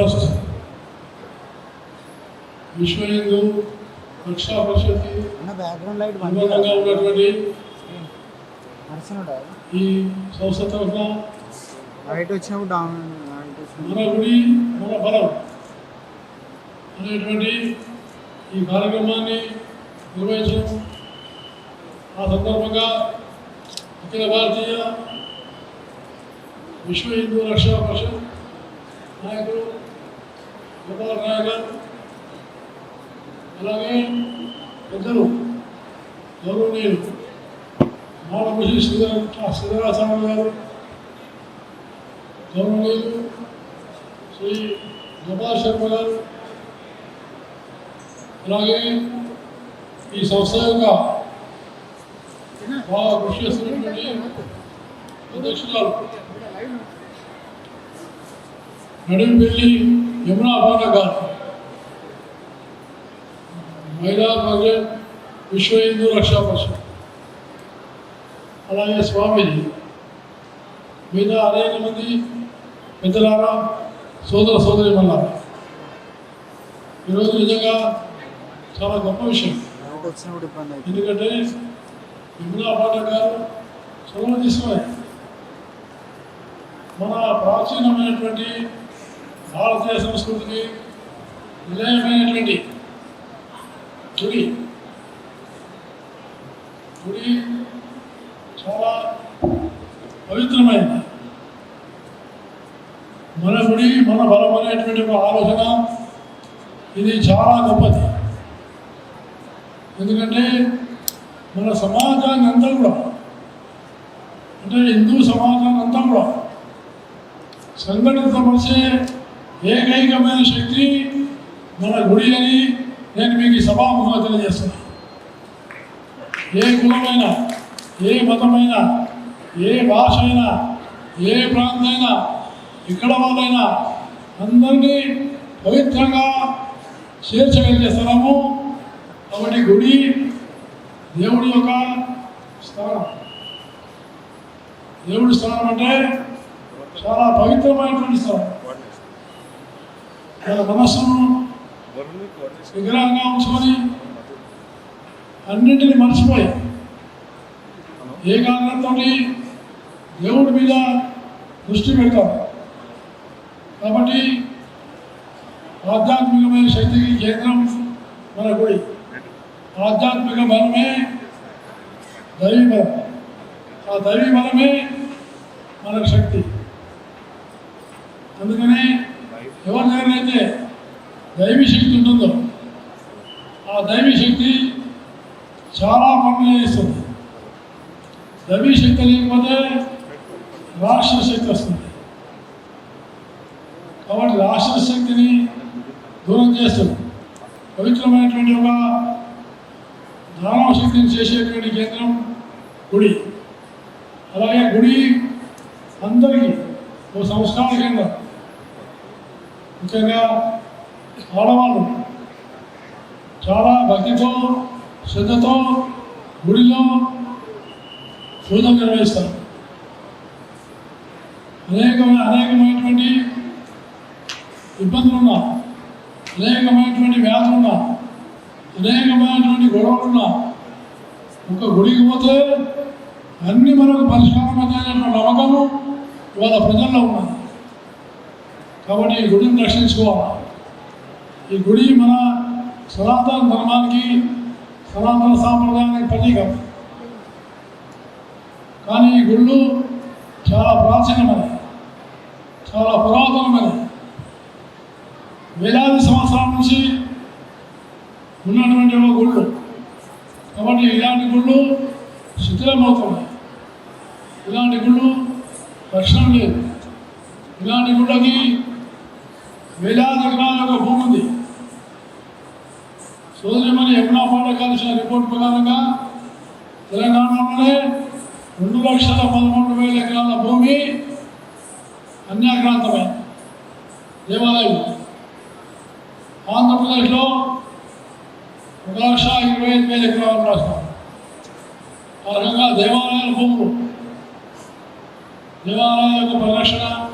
Trust. విశ్వ హిందూ రక్షా పరిషత్కి అనుబంధంగా ఉన్నటువంటి ఈ సంస్థ తరఫున మన గుడి మన బలం అనేటువంటి ఈ కార్యక్రమాన్ని నిర్వహించడం ఆ సందర్భంగా అఖిల భారతీయ విశ్వ హిందూ రక్షా పరిషత్ నాయకులు గోపాల్ నాయక్ గారు అలాగే పెద్దలు గౌరవనీయులు మాలభూషి శ్రీధర్ శ్రీధరాచార్య గారు గౌరవనీయులు శ్రీ గోపాల్ శర్మ గారు అలాగే ఈ సంస్థ యొక్క బాగా కృషి చేస్తున్నటువంటి అధ్యక్షురాలు నడుంపల్లి యమునా బాణ గారు మహిళా మగన్ విశ్వ హిందూ రక్షా పరిషత్ అలాగే స్వామీజీ మిగతా అనేక మంది పెద్దలారా సోదర సోదరి మల్లారా ఈరోజు నిజంగా చాలా గొప్ప విషయం. ఎందుకంటే యమునా పాఠక్ గారు చొరవ తీసుకున్నారు మన ప్రాచీనమైనటువంటి భారతీయ సంస్కృతికి నిలయమైనటువంటి గుడి గుడి చాలా పవిత్రమైనది మన గుడి మన బలం అనేటువంటి ఒక ఆలోచన. ఇది చాలా గొప్పది. ఎందుకంటే మన సమాజాన్ని అంతా కూడా అంటే హిందూ సమాజాన్ని అంతా కూడా సంఘటితపరిచే ఏకైకమైన శక్తి మన గుడి అని నేను మీకు ఈ సభాముఖంగా తెలియజేస్తున్నా ఏ కులమైనా ఏ మతమైనా ఏ భాష అయినా ఏ ప్రాంతమైనా ఇక్కడ వాళ్ళైనా అందరినీ పవిత్రంగా చేర్చగలిగే స్థలము కాబట్టి గుడి దేవుడి యొక్క స్థానం దేవుడి స్థానం అంటే చాలా పవిత్రమైనటువంటి స్థలం. మనస్సును విగ్రహంగా ఉంచుకొని అన్నింటిని మర్చిపోయి ఏకాగ్రతతో దేవుడి మీద దృష్టి పెడతారు కాబట్టి ఆధ్యాత్మికమైన శక్తికి కేంద్రం మన గుడి. ఆధ్యాత్మిక బలమే దైవీ బలం. ఆ దైవీ బలమే మనకు శక్తి. అందుకనే ఎవరి దగ్గరైతే దైవీ శక్తి ఉంటుందో ఆ దైవీ శక్తి చాలా పనులు చేస్తుంది. దైవీ శక్తి లేకపోతే రాష్ట్ర శక్తి వస్తుంది. కాబట్టి రాష్ట్ర శక్తిని దూరం చేస్తుంది. పవిత్రమైనటువంటి ఒక దానవ శక్తిని చేసేటువంటి కేంద్రం గుడి. అలాగే గుడి అందరికీ ఓ సంస్కార కేంద్రం. ముఖ్యంగా ఆడవాళ్ళు చాలా భక్తితో శ్రద్ధతో గుడిలో పూజలు నిర్వహిస్తారు. అనేకమైన అనేకమైనటువంటి ఇబ్బందులు ఉన్నా అనేకమైనటువంటి వ్యాధులున్నా అనేకమైనటువంటి గొడవలున్నా ఒక గుడికి పోతే అన్ని మనకు పరిష్కారం అవుతాయనేటువంటి నమ్మకము ఇవాళ ప్రజల్లో ఉన్నా. కాబట్టి ఈ గుడిని రక్షించుకోవాలి ఈ గుడి మన సనాతన ధర్మానికి సనాతన సాంప్రదాయానికి ప్రతీకం. కానీ ఈ గుళ్ళు చాలా ప్రాచీనమైనవి. చాలా పురాతనమైనవి. వేలాది సంవత్సరాల నుంచి ఉన్నటువంటి ఒక గుళ్ళు. కాబట్టి ఇలాంటి గుళ్ళు శిథిలమవుతున్నాయి. ఇలాంటి గుళ్ళు రక్షణ లేదు. ఇలాంటి గుళ్ళకి వేలాది ఎకరాల ఒక భూమి ఉంది. సోదరిమణి యమునా పాట కలిసిన రిపోర్ట్ ప్రకారంగా తెలంగాణలోనే రెండు లక్షల పదకొండు వేల ఎకరాల భూమి అన్యాక్రాంతమే దేవాలయం. ఆంధ్రప్రదేశ్లో ఒక లక్ష ఇరవై ఐదు వేల ఎకరాలు రాష్ట్రం. ఆ రకంగా దేవాలయాల భూములు. దేవాలయాల యొక్క పరిరక్షణ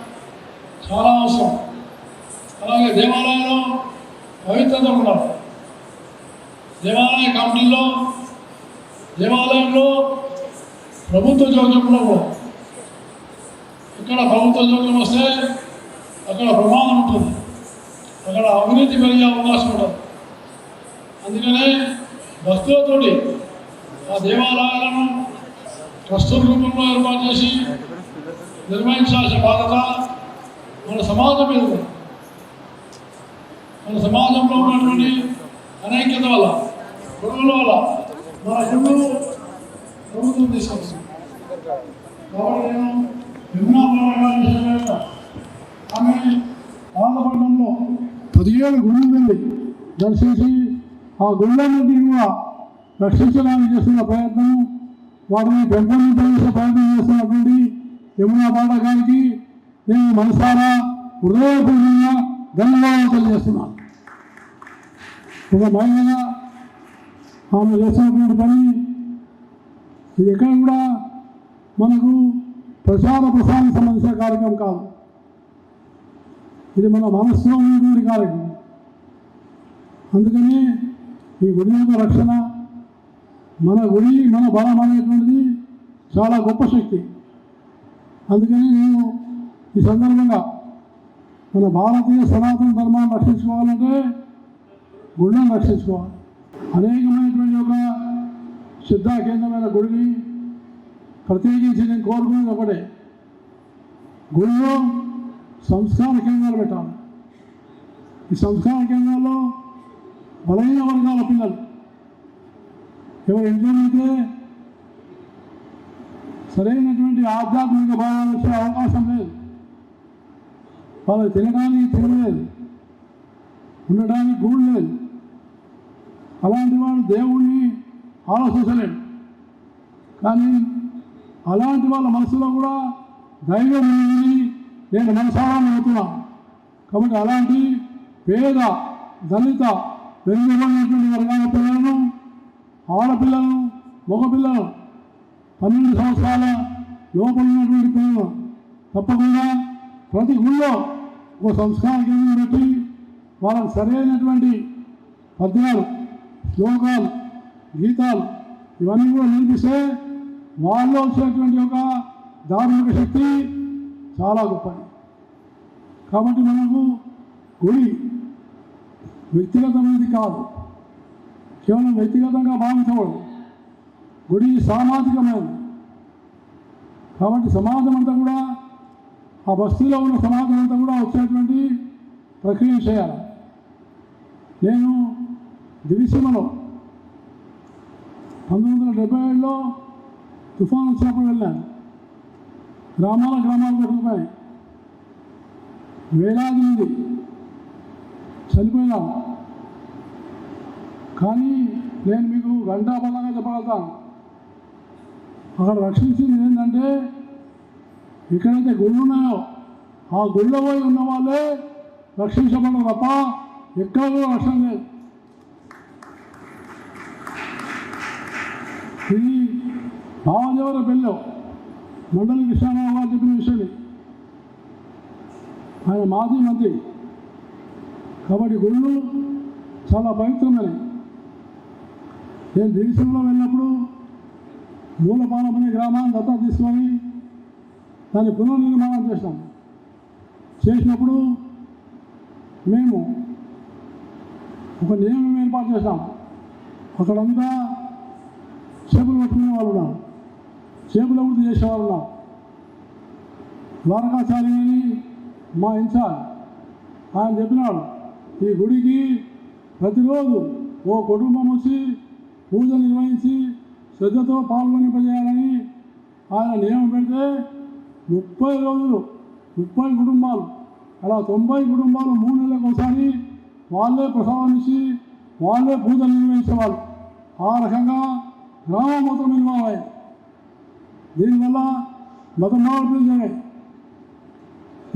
చాలా అవసరం. అలాగే దేవాలయంలో పవిత్రత ఉండాలి. దేవాలయ కమిటీలో దేవాలయంలో ప్రభుత్వ జోక్యంలో ఇక్కడ ప్రభుత్వ జోక్యం వస్తే అక్కడ ప్రమాదం ఉంటుంది. అక్కడ అవినీతి పెరిగే అవకాశం ఉంటుంది. అందుకనే భక్తులతోటి ఆ దేవాలయాలను ట్రస్టుల రూపంలో ఏర్పాటు చేసి నిర్వహించాల్సిన బాధ్యత మన సమాజం మీద ఉంది. మన సమాజంలో ఉన్నటువంటి అనైక్యత వల్ల గొడవల వల్ల మన గుళ్ళు ప్రభుత్వం తీసుకొస్తుంది కాబట్టి నేను యమునా ఆమె ఆంధ్రపట్నంలో పదిహేడు గుళ్ళు వెళ్ళి దర్శించి ఆ గుళ్ళన్నింటినీ కూడా రక్షించడానికి చేస్తున్న ప్రయత్నం వాటిని పెంపొందించే ప్రయత్నం చేస్తున్నటువంటి యమునా పాఠకానికి నేను మనసారా హృదయపూర్వకంగా ధన్యవాదాలు తెలియజేస్తున్నాను. ఒక మహిళగా ఆమె చేసినటువంటి పని ఇది ఎక్కడ కూడా మనకు ప్రచార ప్రసారం సంబంధించిన కార్యక్రమం కాదు. ఇది మన మనస్సులో ఉన్నటువంటి కార్యక్రమం. అందుకని ఈ గుడి యొక్క రక్షణ మన గుడి మన బలం అనేటువంటిది చాలా గొప్ప శక్తి. అందుకని నేను ఈ సందర్భంగా మన భారతీయ సనాతన ధర్మాన్ని రక్షించుకోవాలంటే గుళ్ళను రక్షించుకోవాలి. అనేకమైనటువంటి ఒక సిద్ధా కేంద్రమైన గుడిని ప్రత్యేకించి నేను కోరుకునేది ఒకటే. గుడిలో సంస్కార కేంద్రాలు పెట్టాలి. ఈ సంస్కార కేంద్రాల్లో బలహీన వర్గాల పిల్లలు ఎవరి ఇంట్లోనైతే సరైనటువంటి ఆధ్యాత్మిక భావాలు వచ్చే అవకాశం లేదు. వాళ్ళు తినడానికి తినలేదు. ఉండడానికి గూడు లేదు. అలాంటి వాడు దేవుణ్ణి ఆలోచించలేడు కానీ అలాంటి వాళ్ళ మనసులో కూడా ధైర్యం ఉంది నేను మనసారా అవుతున్నాను కాబట్టి అలాంటి పేద దళిత వెనుకబడినటువంటి వర్గాల పిల్లలను ఆడపిల్లలను మగపిల్లలను పన్నెండు సంవత్సరాల లోపల ఉన్నటువంటి పిల్లలు తప్పకుండా ప్రతి గుళ్ళో ఒక సంస్కార కేంద్రం పెట్టి వాళ్ళకి సరైనటువంటి పద్యాలు శ్లోకాలు గీతాలు ఇవన్నీ కూడా నేర్పిస్తే వాళ్ళు వచ్చినటువంటి ఒక ధార్మిక శక్తి చాలా గొప్పది. కాబట్టి మనకు గుడి వ్యక్తిగతమైనది కాదు. కేవలం వ్యక్తిగతంగా భావించకూడదు. గుడి సామాజికమైనది. కాబట్టి సమాజం అంతా కూడా ఆ బస్తీలో ఉన్న సమాజం అంతా కూడా వచ్చేటువంటి ప్రక్రియ చేయాలి. నేను దివిసీమలో పంతొమ్మిది వందల డెబ్బై ఏడులో తుఫాను వచ్చినప్పుడు వెళ్ళాను. గ్రామాల గ్రామాలు కొట్టుకుపోయాయి వేలాది మంది చనిపోయినారు. కానీ నేను మీకు గంటాబలంగా చెప్పగలుగుతాను. అక్కడ రక్షించింది ఏంటంటే ఎక్కడైతే గుళ్ళు ఉన్నాయో? ఆ గుళ్ళ పోయి ఉన్న వాళ్ళే రక్షించబడరు తప్ప ఎక్కడ కూడా రక్షణ లేదు. ఇది భావజవర పెళ్ళో మండలి కృష్ణారావు గారు చెప్పిన విషయం ఆయన మాజీ మంత్రి. కాబట్టి గుళ్ళు చాలా పవిత్రమైనవి. నేను దేశంలో వెళ్ళినప్పుడు మూలపాలెం గ్రామాన్ని దత్తా తీసుకొని దాన్ని పునర్నిర్మాణం చేస్తాం చేసినప్పుడు మేము ఒక నియమం ఏర్పాటు చేశాం. అక్కడంతా చేపలు పట్టుకునే వాళ్ళు ఉన్నాం. చేపల వృత్తి చేసేవాళ్ళు ఉన్నాం. ద్వారకాచారి అని మా ఇన్ఛార్జ్ ఆయన చెప్పినాడు ఈ గుడికి ప్రతిరోజు ఓ కుటుంబం వచ్చి పూజ నిర్వహించి శ్రద్ధతో పాల్గొనింపజేయాలని ఆయన నియమం పెడితే ముప్పై రోజులు ముప్పై కుటుంబాలు అలా తొంభై కుటుంబాలు మూడు నెలలకు ఒకసారి వాళ్ళే ఇచ్చి వాళ్ళే పూజలు నిర్వహించేవాళ్ళు. ఆ రకంగా గ్రామం మొత్తం నిర్మాణం దీనివల్ల మత మార్పులు జరిగాయి.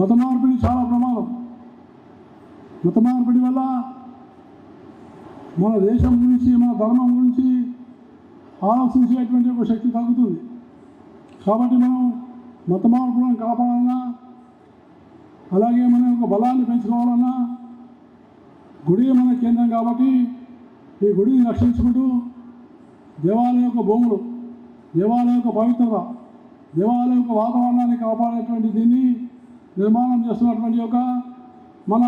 మత మార్పిడి చాలా ప్రమాదం. మత మార్పిడి వల్ల మన దేశం గురించి మన ధర్మం గురించి ఆలోచించేటువంటి ఒక శక్తి తగ్గుతుంది. కాబట్టి మనం మత మార్పులను కాపాడాలన్నా అలాగే మన యొక్క బలాన్ని పెంచుకోవాలన్నా గుడి మన కేంద్రం కాబట్టి ఈ గుడిని రక్షించుకుంటూ దేవాలయం యొక్క భూములు దేవాలయం యొక్క పవిత్రత దేవాలయం యొక్క వాతావరణాన్ని కాపాడేటువంటి దీన్ని నిర్మాణం చేస్తున్నటువంటి యొక్క మన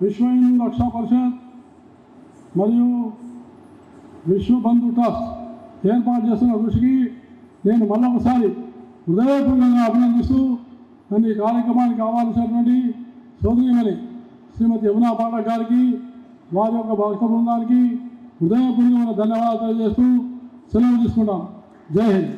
విశ్వ హిందూ రక్షా పరిషత్ మరియు విశ్వబంధు ట్రస్ట్ ఏర్పాటు చేస్తున్న కృషికి నేను మళ్ళొకసారి హృదయపూర్వకంగా అభినందిస్తూ నన్ను ఈ కార్యక్రమానికి కావాల్సినటువంటి సోదరిమణి శ్రీమతి యమునా పాఠక్ గారికి వారి యొక్క భక్త బృందానికి హృదయపూర్వకమైన ధన్యవాదాలు తెలియజేస్తూ సెలవు తీసుకుంటాం. జై హింద్.